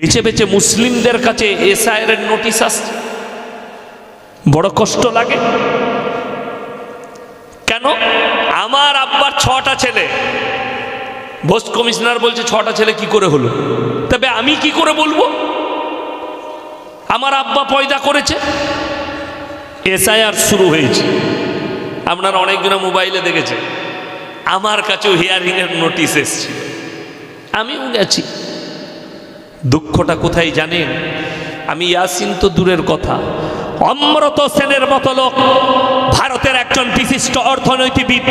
বেছে বেছে মুসলিমদের কাছে এসআইয়ের নোটিশ আসছে। বড় কষ্ট লাগে। কেন? আমার আব্বার ছটা ছেলে। ভোজ কমিশনার বলছে, ছটা ছেলে কি করে হলো? তবে আমি কি করে বলব? আমার আব্বা পয়দা করেছে। এসআইআর শুরু হয়েছে। আপনারা অনেকদিন মোবাইলে দেখেছে আমার কাছেও হিয়ারিংয়ের নোটিশ এসছে। আমিও গেছি। দুঃখটা কোথায় জানেন? আমি ইয়াসিন তো দূরের কথা। অমৃত সেনের মতো লোক, ভারতের একজন বিশিষ্ট অর্থনৈতিকবিদ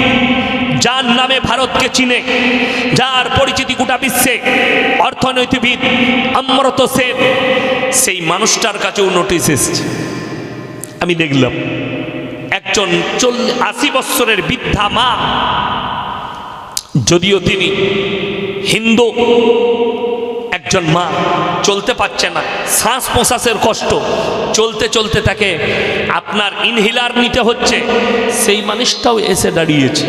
যার নামে ভারতকে চিনে, যার পরিচিতি গোটা বিশ্বে। অর্থনৈতিকবিদ অমৃত সেন, সেই মানুষটার কাছেও নোটিশ এসছে। আমি দেখলাম, একজন চল্লিশ আশি বৎসরের বৃদ্ধা মা, যদিও তিনি হিন্দু একজন মা চলতে পারছে না, শ্বাস প্রশ্বাসের কষ্ট। চলতে চলতে তাকে আপনার ইনহিলার নিতে হচ্ছে, সেই মানুষটাও এসে দাঁড়িয়েছে।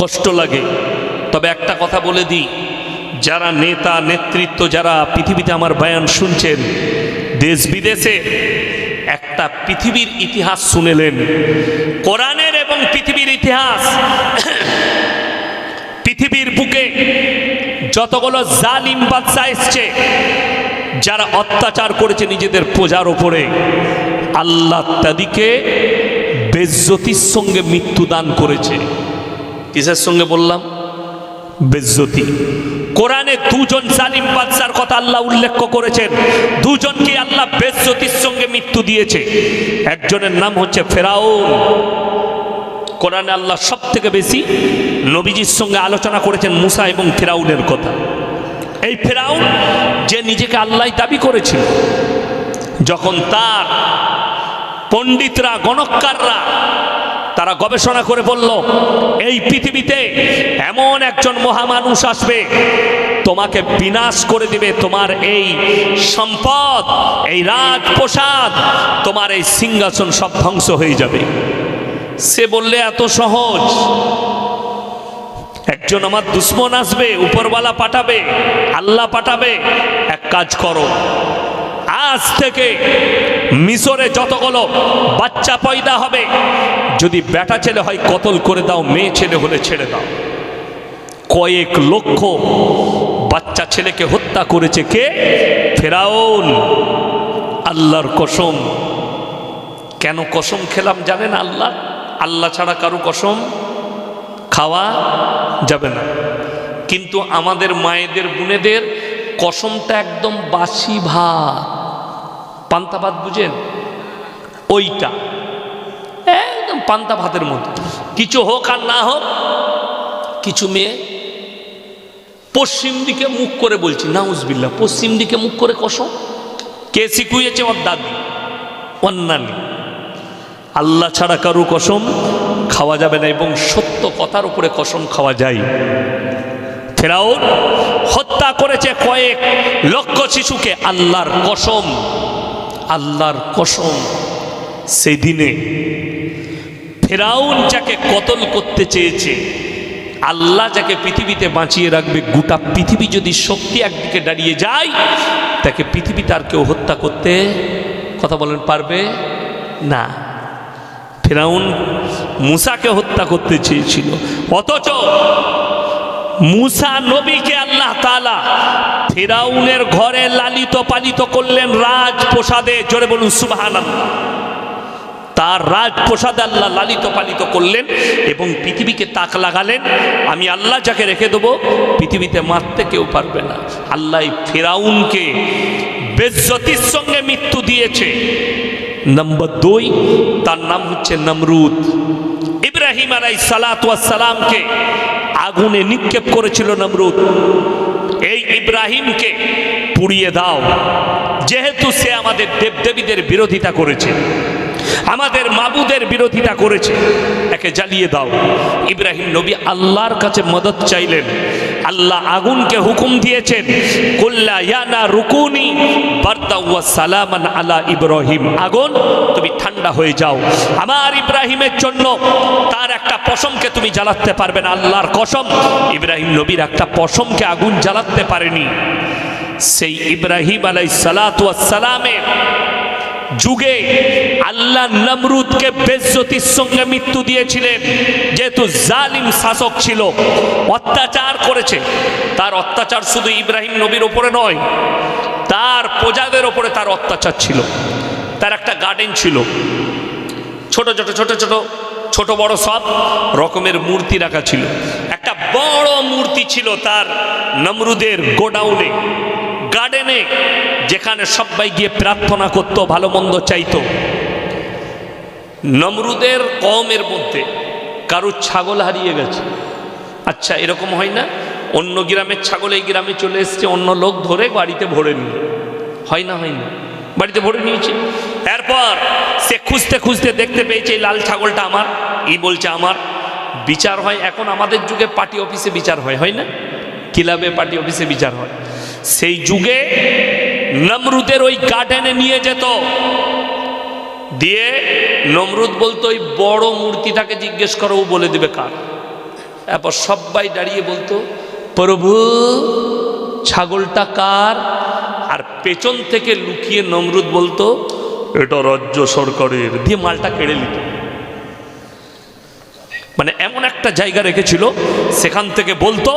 কষ্ট লাগে। তবে একটা কথা বলে দিই, যারা নেতা, নেতৃত্ব, যারা পৃথিবীতে আমার বয়ান শুনছেন, দেশ বিদেশে একটা পৃথিবীর ইতিহাস শুনেলেন। কোরআনের এবং পৃথিবীর ইতিহাস, পৃথিবীর বুকে যতগুলো জালিম বাদশা এসছে, যারা অত্যাচার করেছে নিজেদের প্রজার ওপরে আল্লাহ তাদিকে বেজ্জতির সঙ্গে মৃত্যু দান করেছে। কিসের সঙ্গে বললাম? বেজ্জতি। কোরআনে দুজন জালিম বাদশার কথা আল্লাহ উল্লেখ করেছেন। দুজনকে আল্লাহ বেজ্জতির সঙ্গে মৃত্যু দিয়েছে। একজনের নাম হচ্ছে ফেরাউন। কোরআনে আল্লাহ সব থেকে বেশি নবীজির সঙ্গে আলোচনা করেছেন মুসা এবং ফেরাউনের কথা। এই ফেরাউন যে নিজেকে আল্লাহ দাবি করেছিল, যখন তার পণ্ডিতরা গণকাররা তারা গবেষণা করে বলল, এই পৃথিবীতে এমন একজন মহামানুষ আসবে, তোমাকে বিনাশ করে দিবে, তোমার এই সম্পদ, এই রাজপ্রসাদ, তোমার এই সিংহাসন সব ধ্বংস হয়ে যাবে। সে বললে, এত সহজ। একজন আমার দুশ্মন আসবে, উপরওয়ালা পাঠাবে, আল্লাহ পাঠাবে, এক কাজ করো। আজ থেকে মিশরে যতগুলো বাচ্চা পয়দা হবে, যদি বেটা ছেলে হয় কতল করে দাও, মেয়ে ছেলে হলে ছেড়ে দাও। কয়েক লক্ষ বাচ্চা ছেলেকে হত্যা করেছে কে? ফেরাউন। আল্লাহর কসম। কেন কসম খেলাম জানেন আল্লাহ? আল্লাহ ছাড়া কারও কসম? খাওয়া যাবে না। কিন্তু আমাদের মায়েদের, বোনেদের কসমটা একদম বাসি ভাত। পান্তা ভাত বুঝেন? ওইটা। একদম পান্তা ভাতের মতো। কিছু হোক আর না হোক, কিছু মেয়ে পশ্চিম দিকে মুখ করে বলছি নাউজবিল্লা পশ্চিম দিকে মুখ করে কসম? কে শিখুয়েছে? ওর দাদি অন্যান্য আল্লাহ ছাড়া কারু কসম খাওয়া যাবে না এবং সত্য কথার উপরে কসম খাওয়া যায়। ফেরাউন হত্যা করেছে কয়েক লক্ষ শিশুকে। আল্লাহর কসম আল্লাহর কসম। সেই দিনে ফেরাউন যাকে কতল করতে চেয়েছে, আল্লাহ যাকে পৃথিবীতে বাঁচিয়ে রাখবে, গোটা পৃথিবী যদি শক্তি একদিকে দাঁড়িয়ে যায়, তাকে পৃথিবীতে আর কেউ হত্যা করতে, কথা বলেন পারবে? না। ফেরাউন মুসাকে হত্যা করতে চেয়েছিল। অথচ মুসা নবীকে আল্লাহ তালা ফেরাউনের ঘরে লালিত পালিত করলেন রাজপ্রসাদে। জোরে বলুন সুবাহান তার রাজপ্রসাদ আল্লাহ লালিত পালিত করলেন এবং পৃথিবীকে তাক লাগালেন। আমি আল্লাহ যাকে রেখে দেবো, পৃথিবীতে মারতে কেউ পারবে না। আল্লাহ ফেরাউনকে বেজ্জতির সঙ্গে মৃত্যু দিয়েছে। নম্বর দুই, তার নাম হচ্ছে নমরুদ। ইব্রাহিম আলাই সালাতামকে আগুনে নিক্ষেপ করেছিল নমরুদ। এই ইব্রাহিমকে পুড়িয়ে দাও। যেহেতু সে আমাদের দেবদেবীদের বিরোধিতা করেছে, আমাদের মাবুদের বিরোধিতা করেছে, একে জ্বালিয়ে দাও। ইব্রাহিম নবী আল্লাহর কাছে মদত চাইলেন। আল্লাহ আগুনকে হুকুম দিয়েছেন, কুল্লা ইয়ানা রুকুনি সালামান আলা ইব্রাহিম। আগুন, তুমি ঠান্ডা হয়ে যাও। আমার ইব্রাহিমের জন্য তার একটা পশমকে তুমি জ্বালাতে পারবে না, আল্লাহর কসম। ইব্রাহিম নবীর একটা পশমকে আগুন জ্বালাতে পারেনি। সেই ইব্রাহিম আলাই সালামের যুগে আল্লাহ নমরুদকে বেজ্জতির সঙ্গে মৃত্যু দিয়েছিলেন। যেহেতু জালিম শাসক ছিল, অত্যাচার করেছে। তার অত্যাচার শুধু ইব্রাহিম নবীর ওপরে নয়, তার প্রজাদের ওপরে তার অত্যাচার ছিল। তার একটা গার্ডেন ছিল। ছোট ছোট ছোট ছোট ছোট বড় সব রকমের মূর্তি রাখা ছিল। একটা বড় মূর্তি ছিল তার নমরুদের গোডাউনে। গার্ডেনে যেখানে সবাই গিয়ে প্রার্থনা করত, ভালো মন্দ চাইতো। নমরুদের কমের মধ্যে কারুর ছাগল হারিয়ে গেছে। আচ্ছা এরকম হয় না? অন্য গ্রামের ছাগল এই গ্রামে চলে এসছে, অন্য লোক ধরে বাড়িতে ভরে নিল। হয় না হয় না? বাড়িতে ভরে নিয়েছে। এরপর সে খুঁজতে খুঁজতে দেখতে পেয়েছে, এই লাল ছাগলটা আমার ই বলছে আমার। বিচার হয়, এখন আমাদের যুগে পার্টি অফিসে বিচার হয় হয় না? ক্লাবে পার্টি অফিসে বিচার হয়। সেই যুগে নমরুদের ওই গার্ডেনে নিয়ে যেত। দিয়ে নমরুদ বলতো, ওই বড় মূর্তিটাকে জিজ্ঞেস করো, ও বলে দেবে কার? এরপর সবাই দাঁড়িয়ে বলতো, প্রভু, ছাগলটা কার? আর পেছন থেকে লুকিয়ে নমরুদ বলতো, এটা রাজ্য সরকারের। দিয়ে মালটা কেড়ে নিত। মানে এমন একটা জায়গা রেখেছিল, সেখান থেকে বলতো,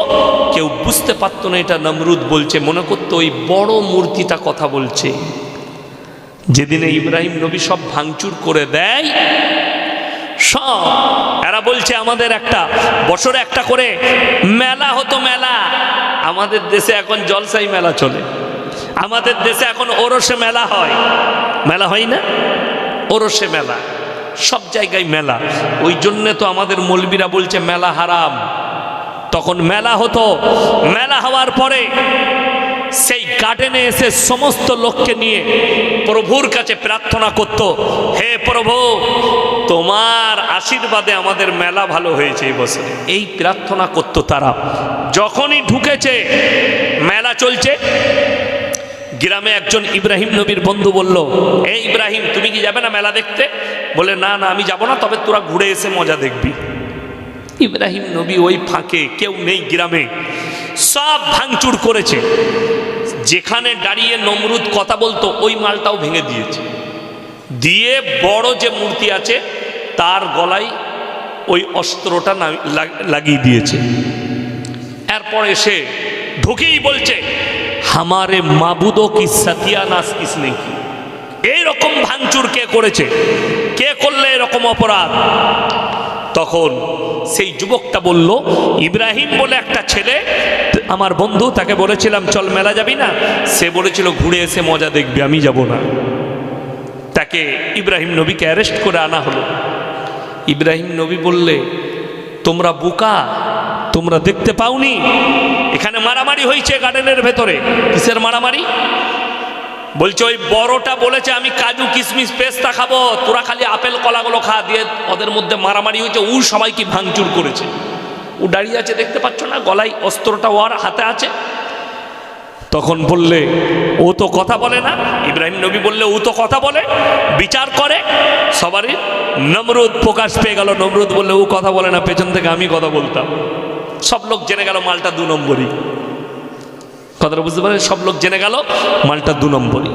কেউ বুঝতে পারতো না এটা নমরুদ বলছে, মনে করতো ওই বড় মূর্তিটা কথা বলছে। যেদিনে ইব্রাহিম নবী সব ভাঙচুর করে দেয়, সব, এরা বলছে আমাদের একটা, বছরে একটা করে মেলা হতো মেলা। আমাদের দেশে এখন জলসাই মেলা চলে। আমাদের দেশে এখন ওরসে মেলা হয়। মেলা হয় না? ওরসে মেলা। সব জায়গায় মেলা। ওই জন্যে তো আমাদের মলবিরা বলছে, মেলা হারাম। তখন মেলা হতো। মেলা হওয়ার পরে সেই গার্ডেনে এসে সমস্ত লোককে নিয়ে প্রভুর কাছে প্রার্থনা করত, হে প্রভু, তোমার আশীর্বাদে আমাদের মেলা ভালো হয়েছে এই বছরে। এই প্রার্থনা করত তারা। যখনই ঢুকেছে, মেলা চলছে গ্রামে একজন ইব্রাহিম নবীর বন্ধু বলল এই ইব্রাহিম, তুমি কি যাবে না মেলা দেখতে? বলে, না না, আমি যাব না, তবে তোরা ঘুরে এসে মজা দেখবি। ইব্রাহিম নবী ওই ফাঁকে, কেউ নেই গ্রামে, সব ভাঙচুর করেছে। যেখানে দাঁড়িয়ে নমরুদ কথা বলতো, ওই মালটাও ভেঙে দিয়েছে। দিয়ে বড় যে মূর্তি আছে, তার গলায় ওই অস্ত্রটা লাগিয়ে দিয়েছে। এরপর এসে ঢুকেই বলছে হামারে মাবুদো কি সাতিয়া নাস কিস নেই এইরকম ভাঙচুর কে করেছে? কে করলে এরকম অপরাধ? তখন সেই যুবকটা বলল, ইব্রাহিম বলে একটা ছেলে, আমার বন্ধু, তাকে বলেছিলাম, চল মেলা যাবি না? সে বলেছিল, ঘুরে এসে মজা দেখবি, আমি যাব না। তাকে ইব্রাহিম নবীকে অ্যারেস্ট করে আনা হলো। ইব্রাহিম নবী বললে, তোমরা বোকা তোমরা দেখতে পাওনি? এখানে মারামারি হয়েছে গার্ডেনের ভেতরে। কিসের মারামারি? বলছে, ওই বড়টা বলেছে আমি কাজু কিশমিশ পেস্তা খাব। তোরা খালি আপেল, কলাগুলো খা, দিয়ে ওদের মধ্যে মারামারি হয়েছে। ও সবাইকে ভাঙচুর করেছে। ও দাঁড়িয়ে আছে, দেখতে পাচ্ছ না? গলায় অস্ত্রটা ওর হাতে আছে। তখন বললে, ও তো কথা বলে না? ইব্রাহিম নবী বললে, ও তো কথা বলে, বিচার করে। সবারই নমরুদ প্রকাশ পেয়ে গেল। নমরুদ বললে, ও কথা বলে না, পেছন থেকে আমি কথা বলতাম। সব লোক জেনে গেল মালটা দু নম্বরই। কথাটা বুঝতে পারেন সব লোক জেনে গেল মালটা দু নম্বরই।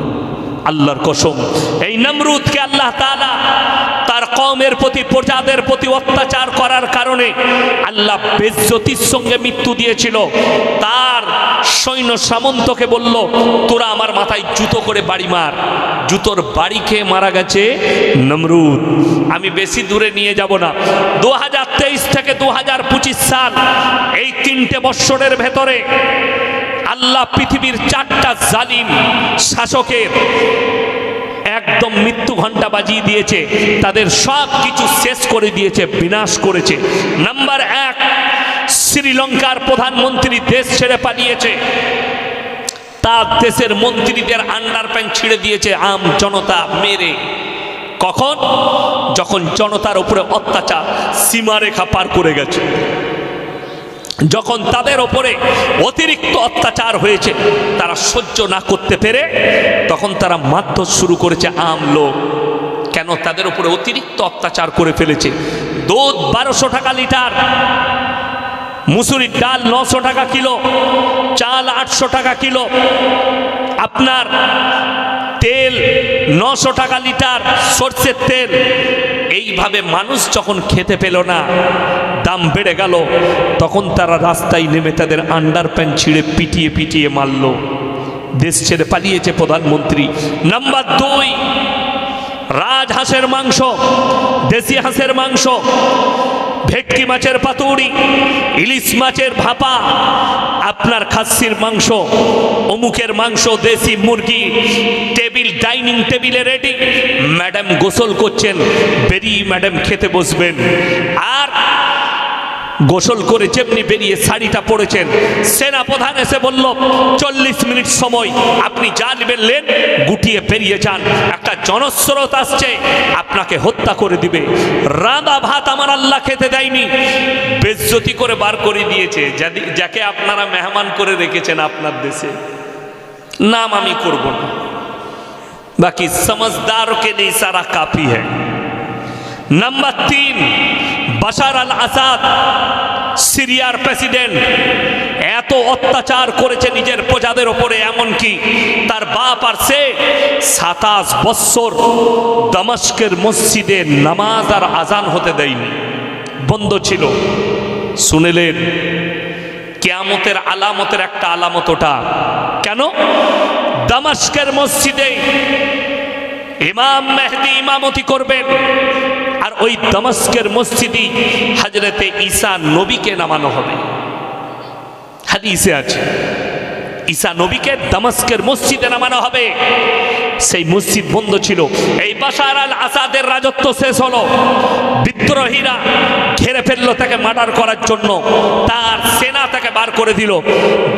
আল্লাহর কসম। এই নমরুদকে আল্লাহ তাআলা তার কমের প্রতি, প্রজাদের প্রতি অত্যাচার করার কারণে আল্লাহ বেজ্জতির সঙ্গে মৃত্যু দিয়েছিল। তার সৈন্য সামন্তকে বলল, তোরা আমার মাথায় জুতো করে বাড়ি মার। জুতোর বাড়ি খেয়ে মারা গেছে নমরুদ। আমি বেশি দূরে নিয়ে যাব না। দু হাজার তেইশ থেকে দু হাজার পঁচিশ সাল এই তিনটে বৎসরের ভেতরে আল্লাহ পৃথিবীর চারটা জালিম শাসকের একদম মৃত্যু ঘণ্টা বাজিয়ে দিয়েছে, তাদের সব কিছু শেষ করে দিয়েছে, বিনাশ করেছে। নাম্বার এক, শ্রীলঙ্কার প্রধানমন্ত্রী দেশ ছেড়ে পালিয়েছে। তার দেশের মন্ত্রীদের আন্ডার প্যান্ট ছিঁড়ে দিয়েছে, আম জনতা, মেরে। কখন? যখন জনতার উপরে অত্যাচার সীমারেখা পার করে গেছে। যখন তাদের ওপরে অতিরিক্ত অত্যাচার হয়েছে, তারা সহ্য না করতে পেরে তখন তারা মারধর শুরু করেছে আম লোক। কেন? তাদের উপরে অতিরিক্ত অত্যাচার করে ফেলেছে। দুধ বারোশো টাকা লিটার, মুসুরির ডাল নশো টাকা কিলো, চাল আটশো টাকা কিলো, আপনার তেল নশো টাকা লিটার, সর্ষের তেল। এইভাবে মানুষ যখন খেতে পেল না দাম বেড়ে গেল। তখন তারা রাস্তায় নেমে তাদের আন্ডার প্যান্ট ছিঁড়ে পিটিয়ে পিটিয়ে মারল। দেশ ছেড়ে পালিয়েছে প্রধানমন্ত্রী। নাম্বার দুই রাজহাঁসের মাংস, দেশি হাঁসের মাংস, ভেটকি মাছের পাতুড়ি, ইলিশ মাছের ভাপা, আপনার খাসির মাংস, অমুকের মাংস, দেশি মুরগি, টেবিল, ডাইনিং টেবিলে রেডি। ম্যাডাম গোসল করছেন, বেরিয়ে ম্যাডাম খেতে বসবেন। আর গোসল করে যেমনি বেরিয়ে শাড়িটা পরেছেন সেনা প্রধান এসে বলল, চল্লিশ মিনিট সময়, আপনি যা নেবেন লেন গুটিয়ে পেরিয়ে যান। একটা জনস্রোত আসছে, আপনাকে হত্যা করে দিবে। রাঁধা ভাত আমার আল্লাহ খেতে দেয়নি। বেজ্জতি করে বার করে দিয়েছে। যাকে আপনারা মেহমান করে রেখেছেন আপনার দেশে, নাম আমি করব না। বাকি সমজদারকে নেই, সারা কাপি হ্যাঁ নম্বর তিন বাশার আল আসাদ, সিরিয়ার প্রেসিডেন্ট, এত অত্যাচার করেছে নিজের প্রজাদের ওপরে এমনকি তার বাপ আর সে সাতাশ বৎসর দামাস্কের মসজিদে নামাজ আর আজান হতে দেয়নি। বন্ধ ছিল। শুনেলেন, কেয়ামতের আলামতের একটা আলামত ওটা। কেন? দামাস্কের মসজিদে ইমাম মেহদি ইমামতি করবেন আর ওই দামাস্কের মসজিদই হাজরতে ঈসা নবীকে নামানো হবে। হাদিসে আছে, ঈসা নবীকে দামাস্কের মসজিদে নামানো হবে। সেই মসজিদ বন্ধ ছিল। এই বাশার আল আসাদের রাজত্ব শেষ হলো। বিদ্রোহীরা ঘেরে ফেলল তাকে মার্ডার করার জন্য। তার সেনা বার করে দিল।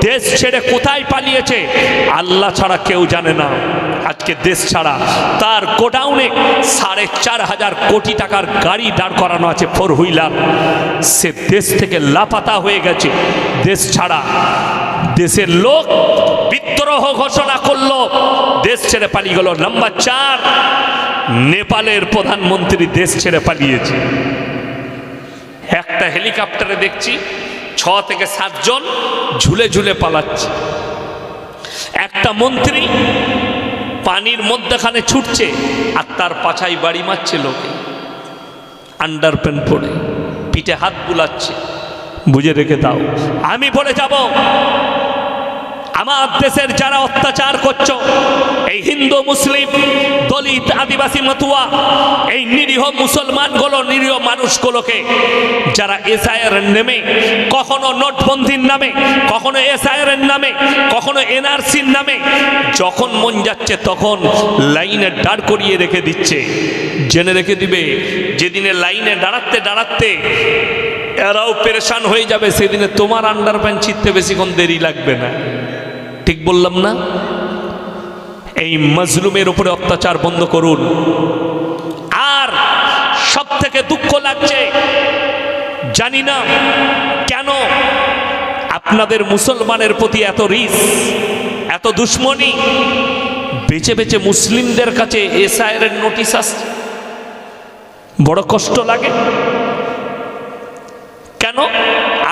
দেশ ছেড়ে কোথায় পালিয়েছে? আল্লাহ ছাড়া কেউ জানে না। আজকে দেশ ছাড়া তার গোডাউনে সাড়ে চার হাজার কোটি টাকার গাড়ি দাঁড় করানো আছে ফোর হুইলার। সে দেশ থেকে লাপাতা হয়ে গেছে। দেশ ছাড়া দেশের লোক বিদ্রোহ ঘোষণা করল। দেশ ছেড়ে পালিয়ে গেল। নাম্বার চার, নেপালের প্রধানমন্ত্রী দেশ ছেড়ে পালিয়েছে। একটা হেলিকপ্টারে দেখছি। ছ থেকে সাতজন ঝুলে ঝুলে পালাচ্ছে। একটা মন্ত্রী পানির মধ্যেখানে ছুটছে আর তার পাছায় বাড়ি মারছে লোকে। আন্ডার প্যান্ট পরে পিঠে হাত বুলাচ্ছে, বুঝে রেখে দাও, আমি পরে যাব। আমার দেশের যারা অত্যাচার করছ, এই হিন্দু, মুসলিম, দলিত, আদিবাসী মতুয়া, এই নিরীহ মুসলমানগুলো, নিরীহ মানুষগুলোকে যারা এসআইয়ের নেমে, কখনো নোটবন্দির নামে, কখনো এসআইয়ের নামে, কখনো এনআরসির নামে, যখন মন যাচ্ছে তখন লাইনে দাঁড় করিয়ে রেখে দিচ্ছে। জেনে রেখে দিবে, যেদিনে লাইনে দাঁড়াতে দাঁড়াতে এরাও পেরেশান হয়ে যাবে, সেদিনে তোমার আন্ডার প্যান্ট ছিটতে বেশিক্ষণ দেরি লাগবে না। ঠিক বললাম না? এই মজলুমের উপরে অত্যাচার বন্ধ করুন। আর সব থেকে দুঃখ লাগছে, জানি না কেন আপনাদের মুসলমানের প্রতি এত রিস, এত দুশ্মনী বেছে বেছে মুসলিমদের কাছে এসআইয়ের নোটিশ আসছে। বড় কষ্ট লাগে। কেন?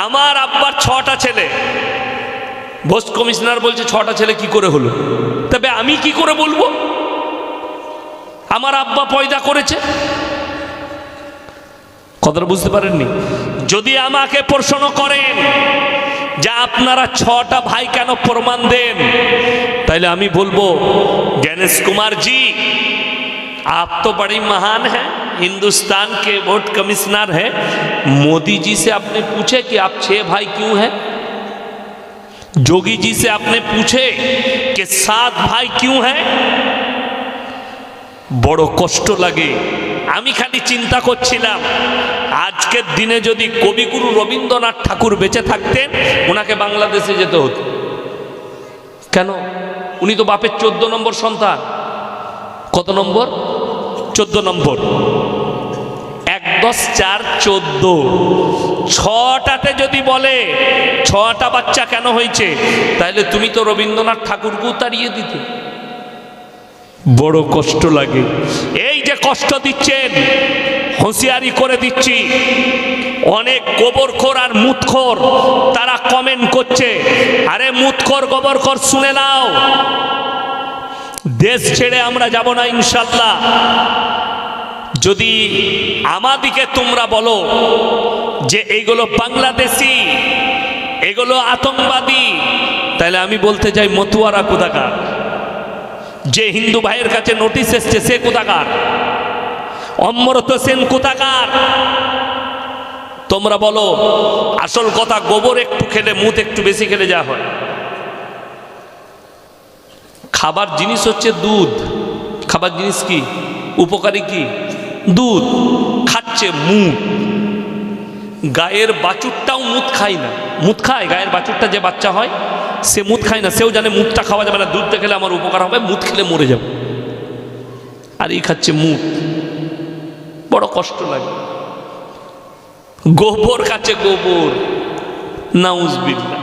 আমার আব্বার ছটা ছেলে ভোজ কমিশনার বলছে ছটা ছেলে কি করে হলো তবে আমি কি করে বলবো আমার আব্বা পয়দা করেছে কথাটা বুঝতে পারেননি যদি আমাকে প্রশ্ন করেন যে আপনারা ছটা ভাই কেন প্রমাণ দেন তাইলে আমি বলবো गणेश कुमार जी आप तो बड़ी महान हैं हिंदुस्तान के वोट कमिश्नर हैं मोदी जी से आपने पूछे कि आप छह भाई क्यों हैं जोगी जी से आपने पूछे कि सात भाई क्यों हैं বড় কষ্ট লাগে আমি খালি চিন্তা করছিলাম আজকের দিনে যদি কবিগুরু রবীন্দ্রনাথ ঠাকুর বেঁচে থাকতেন ওনাকে বাংলাদেশে যেতে হতো কেন উনি তো বাপের চোদ্দ নম্বর সন্তান কত নম্বর চোদ্দ নম্বর এক দশ, চার, চোদ্দ। ছটাতে যদি বলে, ছটা বাচ্চা কেন হয়েছে? তাহলে তুমি তো রবীন্দ্রনাথ ঠাকুরকেও তাড়িয়ে দিতে। বড় কষ্ট লাগে। এই যে কষ্ট দিচ্ছেন, হুঁশিয়ারি করে দিচ্ছি। অনেক গোবরখোর আর মুতখোর তারা কমেন্ট করছে। আরে মুতখোর, গোবরখোর শুনে নাও। দেশ ছেড়ে আমরা যাব না ইনশাল্লাহ। যদি আমাদিকে তোমরা বলো যে এইগুলো বাংলাদেশি, এগুলো আতঙ্কবাদী, তাহলে আমি বলতে চাই মতুয়ারা কোথাকার? যে হিন্দু ভাইয়ের কাছে নোটিশ এসছে সে কোথাকার? অমরত সেন কোথাকার? তোমরা বলো, আসল কথা গোবর একটু খেলে, মুত একটু বেশি খেলে যা হয়। খাবার জিনিস হচ্ছে দুধ। খাবার জিনিস কি? উপকারী কি? দুধ খাচ্ছে মুখ। গায়ের বাছুরটাও মুত খায় না। মুত খায়? গায়ের বাছুরটা যে বাচ্চা হয়, সে মুত খায় না। সেও জানে মুতটা খাওয়া যাবে না। দুধটা খেলে আমার উপকার হবে মুত খেলে মরে যাবে। আর এই খাচ্ছে মুত বড় কষ্ট লাগে। গোবর কাছে গোবর। নাউজবিল্লা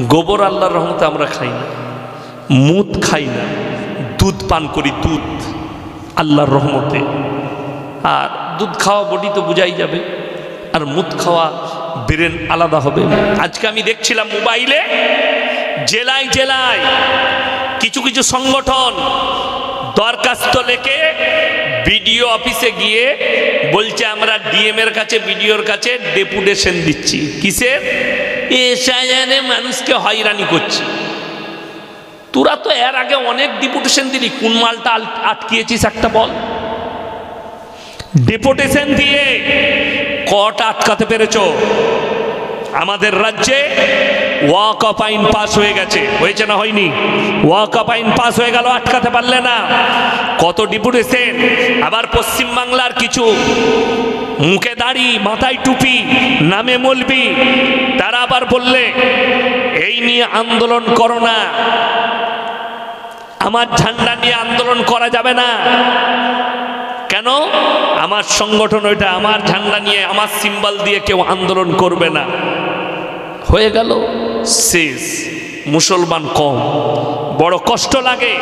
গোবর আল্লাহর রহমতে আমরা খাই না। মুদ খাই না। দুধ পান করি দুধ। আল্লাহর রহমতে। আর দুধ খাওয়া বডি তো বোঝাই যাবে, আর মুদ খাওয়া ব্রেন আলাদা হবে। আজকে আমি দেখছিলাম মোবাইলে, জেলায় জেলায় কিছু কিছু সংগঠন দরখাস্ত লেখে বিডিও অফিসে গিয়ে বলছে, আমরা ডিএম এর কাছে, বিডিওর কাছে ডেপুটেশন দিচ্ছি। কিসের? এসআইআরে মানুষকে হয়রানি করছে। তোরা তো এর আগে অনেক ডিপুটেশন দিলি, কোন মালটা আটকিয়েছিস একটা বল? ডেপুটেশন দিয়ে কটা আটকাতে পেরেছ। আমাদের রাজ্যে ওয়াক অফ আইন পাস হয়ে গেছে। হয়েছে না হয়নি? ওয়াক অফ আইন পাস হয়ে গেল, আটকাতে পারলে না। কত ডিপুটেশন আবার পশ্চিমবাংলার কিছু মুখে দাড়ি, মাথায় টুপি, নামে মলবি। তারা আবার বললে, এই নিয়ে আন্দোলন করো না। আমার ঝান্ডা নিয়ে আন্দোলন করা যাবে না। কেন? আমার সংগঠন ওইটা, আমার ঝান্ডা নিয়ে, আমার সিম্বল দিয়ে কেউ আন্দোলন করবে না। হয়ে গেল। শেষ। মুসলমান কম। বড় কষ্ট লাগে।